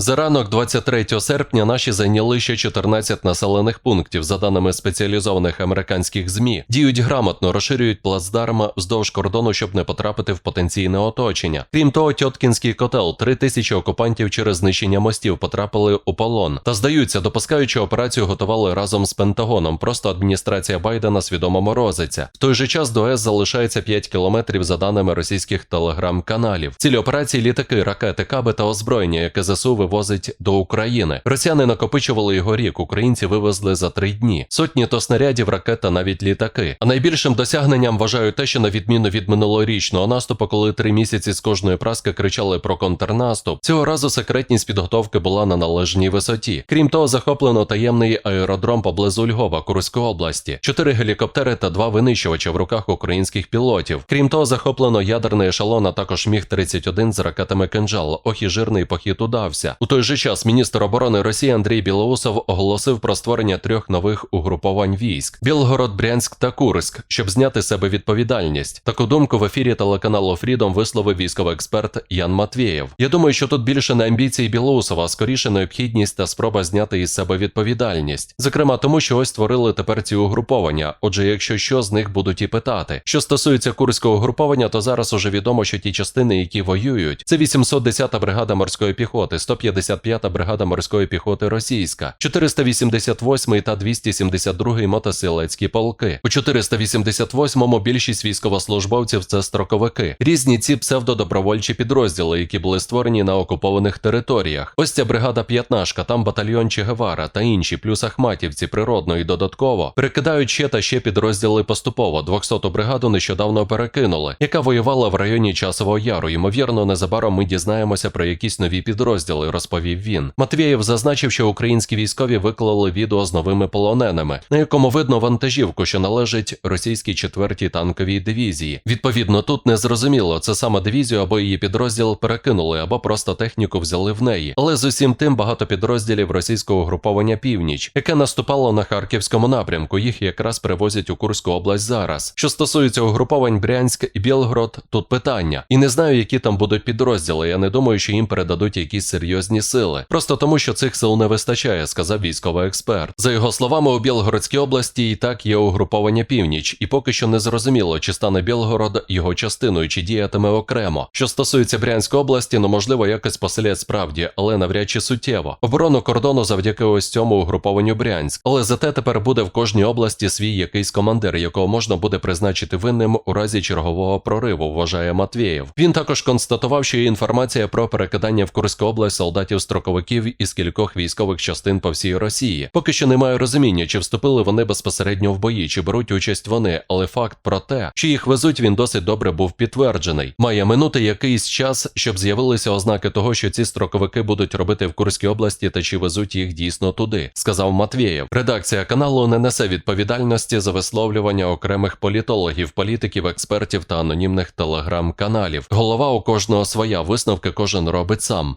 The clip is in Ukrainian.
За ранок 23 серпня наші зайняли ще 14 населених пунктів. За даними спеціалізованих американських змі, діють грамотно, розширюють плацдарма вздовж кордону, щоб не потрапити в потенційне оточення. Крім того, Тьоткінський котел, три тисячі окупантів через знищення мостів потрапили у полон. Та здаються, допускаючи операцію, готували разом з Пентагоном. Просто адміністрація Байдена свідомо морозиться. В той же час до ЕС залишається 5 кілометрів за даними російських телеграм-каналів. Цілі операції літаки, ракети, каби та озброєння, яке ЗСУ вивозить до України. Росіяни накопичували його рік. Українці вивезли за три дні. Сотні то снарядів, ракет та навіть літаки. А найбільшим досягненням вважаю те, що на відміну від минулорічного наступу, коли три місяці з кожної праски кричали про контрнаступ, цього разу секретність підготовки була на належній висоті. Крім того, захоплено таємний аеродром поблизу Львова, Курської області, чотири гелікоптери та два винищувача в руках українських пілотів. Крім того, захоплено ядерний ешелон, а також міг 31 з ракетами кинжал. Ох і жирний похід удався. У той же час міністр оборони Росії Андрій Білоусов оголосив про створення трьох нових угруповань військ: Білгород, Брянськ та Курськ, щоб зняти себе відповідальність. Таку думку в ефірі телеканалу Фрідом висловив військовий експерт Ян Матвєєв. Я думаю, що тут більше не амбіції Білоусова, а скоріше необхідність та спроба зняти із себе відповідальність. Зокрема, тому що ось створили тепер ці угруповання. Отже, якщо що з них будуть і питати. Що стосується курського угруповання, то зараз уже відомо, що ті частини, які воюють, це 810-та бригада морської піхоти, 155-та бригада морської піхоти російська, 488-й та 272-й мотосилецькі полки. У 488-му більшість військовослужбовців це строковики. Різні ці псевдодобровольчі підрозділи, які були створені на окупованих територіях. Ось ця бригада п'ятнашка, там батальйон Че Гевара та інші, плюс Ахматівці природно і додатково перекидають ще та ще підрозділи поступово. 200-ту бригаду нещодавно перекинули, яка воювала в районі Часового Яру. Ймовірно, незабаром ми дізнаємося про якісь нові підрозділи, розповів він. Матвієв зазначив, що українські військові виклали відео з новими полоненими, на якому видно вантажівку, що належить російській 4-й танковій дивізії. Відповідно, тут не зрозуміло, це саме дивізію або її підрозділ перекинули, або просто техніку взяли в неї. Але з усім тим багато підрозділів російського угруповання Північ, яке наступало на харківському напрямку. Їх якраз привозять у Курську область зараз. Що стосується угруповань Брянськ і Білгород, тут питання. І не знаю, які там будуть підрозділи. Я не думаю, що їм передадуть якісь серйозні сили. Просто тому, що цих сил не вистачає, сказав військовий експерт. За його словами, у Білгородській області і так є угруповання північ, і поки що не зрозуміло, чи стане Білгород його частиною, чи діятиме окремо. Що стосується Брянської області, ну можливо, якось поселять справді, але навряд чи суттєво. Оборону кордону завдяки ось цьому угрупованню Брянськ. Але зате тепер буде в кожній області свій якийсь командир, якого можна буде призначити винним у разі чергового прориву, вважає Матвєєв. Він також констатував, що є інформація про перекидання в Курську область солдатів-строковиків із кількох військових частин по всій Росії. Поки що немає розуміння, чи вступили вони безпосередньо в бої, чи беруть участь вони, але факт про те, що їх везуть, він досить добре був підтверджений. Має минути якийсь час, щоб з'явилися ознаки того, що ці строковики будуть робити в Курській області та чи везуть їх дійсно туди, сказав Матвєєв. Редакція каналу не несе відповідальності за висловлювання окремих політологів, політиків, експертів та анонімних телеграм-каналів. Голова у кожного своя висновки кожен робить сам.